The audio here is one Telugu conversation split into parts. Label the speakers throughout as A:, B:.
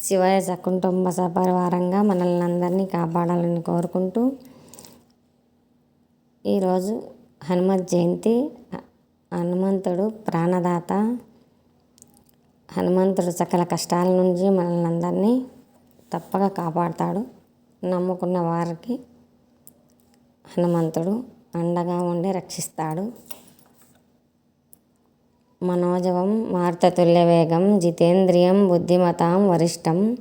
A: శివయ సకుటుంబ సపరివారంగా మనల్ని అందరినీ కాపాడాలని కోరుకుంటూ ఈరోజు హనుమత్ జయంతి హనుమంతుడు ప్రాణదాత హనుమంతుడు సకల కష్టాల నుంచి మనల్ని అందరినీ తప్పక కాపాడుతాడు. నమ్ముకున్న వారికి హనుమంతుడు అండగా ఉండి రక్షిస్తాడు. మనోజవం మారుతతుల్య వేగం జితేంద్రియం బుద్ధిమతాం వరిష్టం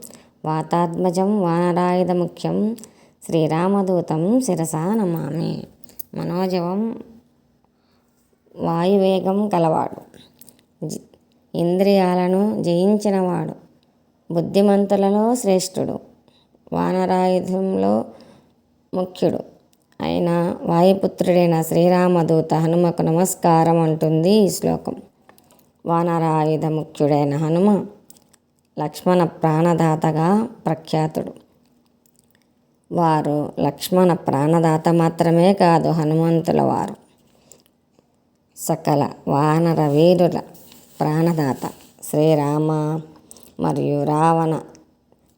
A: వాతాత్మజం వానరాయుధ ముఖ్యం శ్రీరామదూతం శిరసా నమామి. మనోజవం వాయువేగం కలవాడు. ఇంద్రియాలను జయించినవాడు. బుద్ధిమంతులలో శ్రేష్ఠుడు. వానరాయుధంలో ముఖ్యుడు. అయిన వాయుపుత్రుడైన శ్రీరామదూత హనుమకు నమస్కారం అంటుంది ఈ శ్లోకం. వానరాయుధ ముఖ్యుడైన హనుమ లక్ష్మణ ప్రాణదాతగా ప్రఖ్యాతుడు. వారు లక్ష్మణ ప్రాణదాత మాత్రమే కాదు హనుమంతుల వారు సకల వానర వీరుల ప్రాణదాత శ్రీరామ మరియు రావణ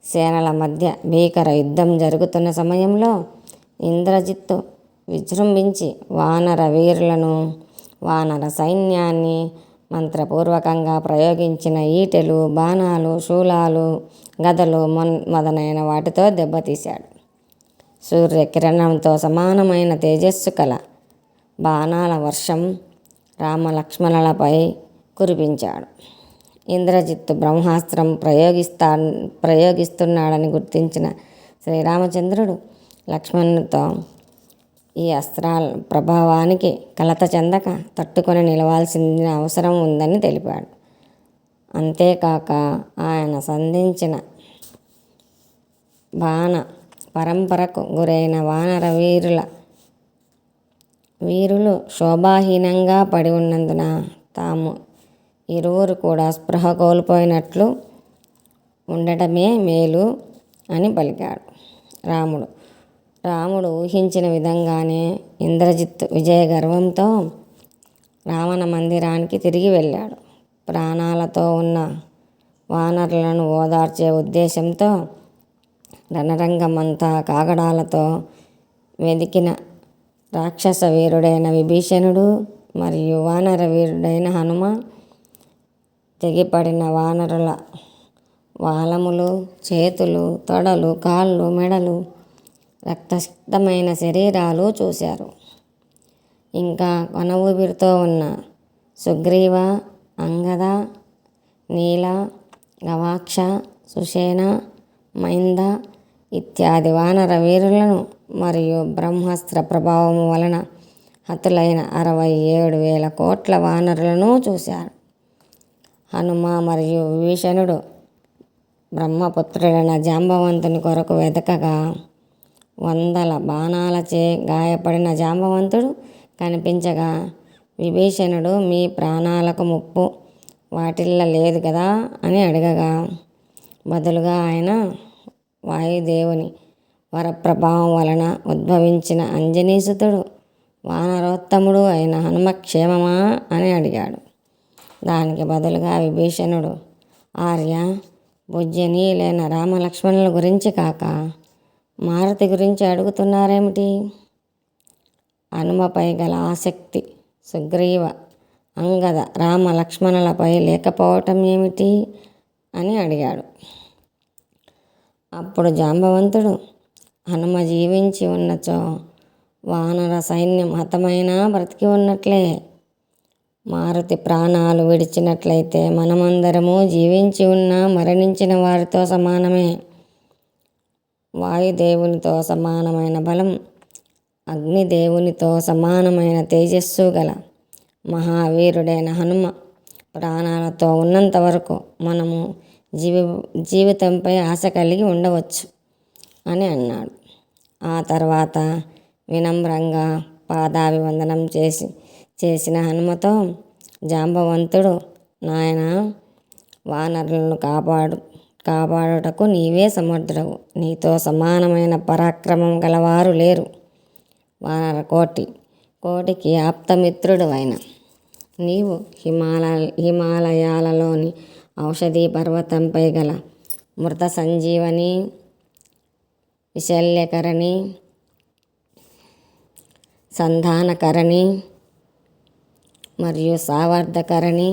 A: సేనల మధ్య భీకర యుద్ధం జరుగుతున్న సమయంలో ఇంద్రజిత్తు విజృంభించి వానర వీరులను వానర సైన్యాన్ని మంత్రపూర్వకంగా ప్రయోగించిన ఈటెలు బాణాలు శూలాలు గదలు మొన్ మొదలైన వాటితో దెబ్బతీశాడు. సూర్యకిరణంతో సమానమైన తేజస్సు కల బాణాల వర్షం రామలక్ష్మణులపై కురిపించాడు. ఇంద్రజిత్తు బ్రహ్మాస్త్రం ప్రయోగిస్తా ప్రయోగిస్తున్నాడని గుర్తించిన శ్రీరామచంద్రుడు లక్ష్మణునితో ఈ అస్త్రాల ప్రభావానికి కలత చెందక తట్టుకొని నిలవాల్సిన అవసరం ఉందని తెలిపాడు. అంతేకాక ఆయన సంధించిన బాణ పరంపరకు గురైన వానర వీరుల వీరులు శోభాహీనంగా పడి ఉన్నందున తాము ఇరువురు కూడా స్పృహ కోల్పోయినట్లు ఉండటమే మేలు అని పలికాడు రాముడు. రాముడు ఊహించిన విధంగానే ఇంద్రజిత్ విజయ గర్వంతో రావణ మందిరానికి తిరిగి వెళ్ళాడు. ప్రాణాలతో ఉన్న వానరులను ఓదార్చే ఉద్దేశంతో రణరంగమంతా కాగడాలతో వెదికిన రాక్షస వీరుడైన విభీషణుడు మరియు వానర వీరుడైన హనుమ తెగిపడిన వానరుల వాలములు చేతులు తొడలు కాళ్ళు మెడలు రక్తసిక్తమైన శరీరాలు చూశారు. ఇంకా కొన ఊపిరితో ఉన్న సుగ్రీవ అంగద నీల గవాక్ష సుషేణ మైంద ఇత్యాది వానర వీరులను మరియు బ్రహ్మాస్త్ర ప్రభావము వలన హతులైన అరవై ఏడు వేల కోట్ల వానరులను చూశారు. హనుమ మరియు విభీషణుడు బ్రహ్మపుత్రుడైన జాంబవంతుని కొరకు వెతకగా వందల బాణాలచే గాయపడిన జాంబవంతుడు కనిపించగా విభీషణుడు మీ ప్రాణాలకు ముప్పు. వాటిల్ల లేదు కదా? అని అడగగా. బదులుగా ఆయన వాయుదేవుని వరప్రభావం వలన ఉద్భవించిన అంజనీసుతుడు వానరోత్తముడు అయిన హనుమ క్షేమమా అని అడిగాడు. దానికి బదులుగా విభీషణుడు ఆర్య భుజ్యనీయులైన రామలక్ష్మణుల గురించి కాక మారుతి గురించి అడుగుతున్నారేమిటి? హనుమపై గల ఆసక్తి సుగ్రీవ అంగద రామ లక్ష్మణులపై లేకపోవటం ఏమిటి? అని అడిగాడు. అప్పుడు జాంబవంతుడు హనుమ జీవించి ఉన్నచో వానర సైన్యం హతమైనా బ్రతికి ఉన్నట్లే. మారుతి ప్రాణాలు విడిచినట్లయితే మనమందరము జీవించి ఉన్న మరణించిన వారితో సమానమే. వాయుదేవునితో సమానమైన బలం అగ్నిదేవునితో సమానమైన తేజస్సు గల మహావీరుడైన హనుమ ప్రాణాలతో ఉన్నంత వరకు మనము జీవి జీవితంపై ఆశ కలిగి ఉండవచ్చు అని అన్నాడు. ఆ తర్వాత వినమ్రంగా పాదాభివందనం చేసి చేసిన హనుమతో జాంబవంతుడు నాయన వానరులను కాపాడు. కాపాడుటకు నీవే సమర్థుడవు. నీతో సమానమైన పరాక్రమం గలవారు లేరు. వానర కోటి కోటికి ఆప్తమిత్రుడు అయిన నీవు హిమాలయ హిమాలయాలలోని ఔషధీ పర్వతంపై గల మృత సంజీవని విశల్యకరణి సంధానకరణి మరియు సావర్ధకరణి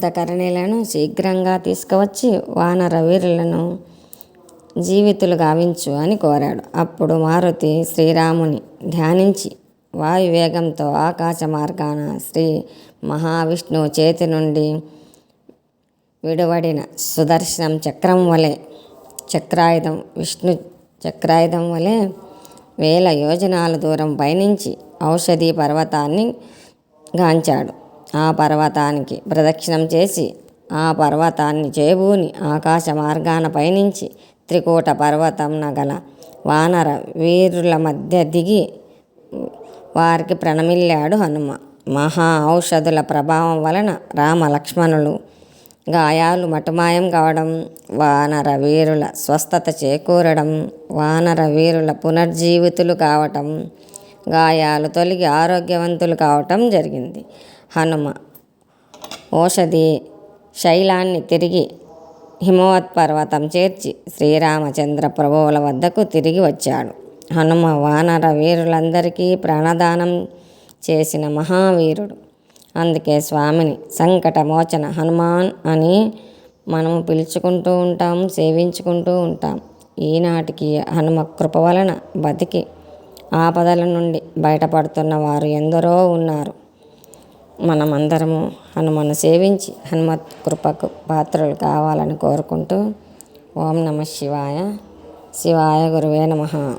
A: ఆవర్ధకరణిలను శీఘ్రంగా తీసుకువచ్చి వానర వీరులను జీవితులు గావించు అని కోరాడు. అప్పుడు మారుతి శ్రీరాముని ధ్యానించి వాయువేగంతో ఆకాశ మార్గాన శ్రీ మహావిష్ణువు చేతి నుండి విడువడిన సుదర్శనం చక్రం వలె చక్రాయుధం విష్ణు చక్రాయుధం వలె వేల యోజనాల దూరం పయనించి ఔషధి పర్వతాన్ని గాంచాడు. ఆ పర్వతానికి ప్రదక్షిణం చేసి ఆ పర్వతాన్ని చేబూని ఆకాశ మార్గాన పయనించి త్రికూట పర్వతం నగల వానర వీరుల మధ్య దిగి వారికి ప్రణమిల్లాడు హనుమ. మహా ఔషధుల ప్రభావం వలన రామ లక్ష్మణులు గాయాలు మటుమాయం కావడం వానర వీరుల స్వస్థత చేకూరడం వానర వీరుల పునర్జీవితులు కావటం గాయాలు తొలగి ఆరోగ్యవంతులు కావటం జరిగింది. హనుమ. ఓషధి శైలాన్ని తిరిగి హిమవత్ పర్వతం చేర్చి శ్రీరామచంద్ర ప్రభువుల వద్దకు తిరిగి వచ్చాడు. హనుమ వానర వీరులందరికీ ప్రాణదానం చేసిన మహావీరుడు. అందుకే స్వామిని సంకటమోచన హనుమాన్ అని మనము పిలుచుకుంటూ ఉంటాం సేవించుకుంటూ ఉంటాం. ఈనాటికి హనుమ కృప వలన బతికి ఆపదల నుండి బయటపడుతున్న వారు ఎందరో ఉన్నారు. మనమందరము హనుమను సేవించి హనుమత్ కృపకు పాత్రలు కావాలని కోరుకుంటూ ఓం నమ శివాయ. శివాయ గురువే నమ.